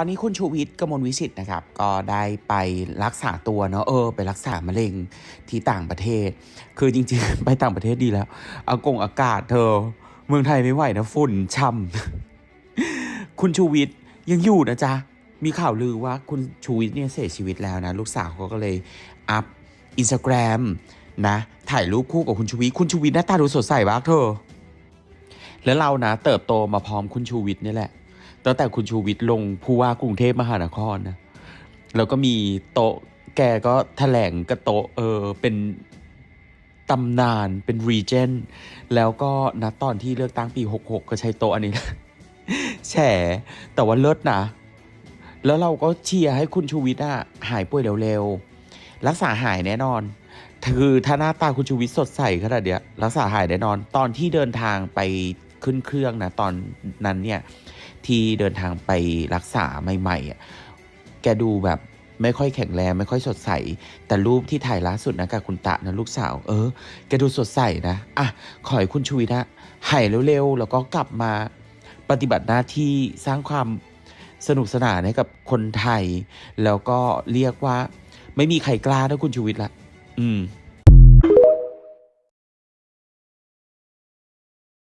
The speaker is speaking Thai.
ตอนนี้คุณชูวิทย์กมลวิสิทธิ์นะครับ ก็ได้ไปรักษาตัวเนาะเออ ไปรักษามะเร็งที่ต่างประเทศ คือจริงๆ ไปต่างประเทศดีแล้ว อากงอากาศเธอ เมืองไทยไม่ไหวนะฝุ่นช่ำคุณชูวิทย์ยังอยู่นะจ๊ะ มีข่าวลือว่าคุณชูวิทย์เนี่ยเสียชีวิตแล้วนะ ลูกสาวเขาก็เลยอัพอินสตาแกรมนะ ถ่ายรูปคู่กับคุณชูวิทย์คุณชูวิทย์หน้าตาดูสดใสมากเธอ แล้วเรานะ เติบโตมาพร้อมคุณชูวิทย์นี่แหละ ตั้งแต่คุณชูวิทย์ลงผู้ว่ากรุงเทพมหานครนะแล้วก็มีโต๊ะแกก็แถลงกระโตเออเป็นตำนานเป็นรีเจนแล้วก็นัดตอนที่เลือกตั้งปี 66 ก็ใช้โตอันนี้แฉแต่ว่าเลิศนะ แล้วเราก็เชียร์ให้คุณชูวิทย์อะหายป่วยเร็วๆ รักษาหายแน่นอน คือถ้าหน้าตาคุณชูวิทย์สดใสขนาดเนี้ยรักษาหายแน่นอน ตอนที่เดินทางไปขึ้นเครื่องนะ ตอนนั้นเนี่ย ที่เดินทางไปรักษาใหม่ๆอะแกดูแบบไม่ค่อยแข็งแรงไม่ค่อยสดใส แต่รูปที่ถ่ายล่าสุดนะกับคุณตะนะลูกสาว เออ แกดูสดใสนะ อะ ขอให้คุณชูวิทย์นะหายเร็วๆ แล้วก็กลับมาปฏิบัติหน้าที่สร้างความสนุกสนานให้กับคนไทย แล้วก็เรียกว่า ไม่มีใครกล้าเท่าคุณชูวิทย์ละ อืม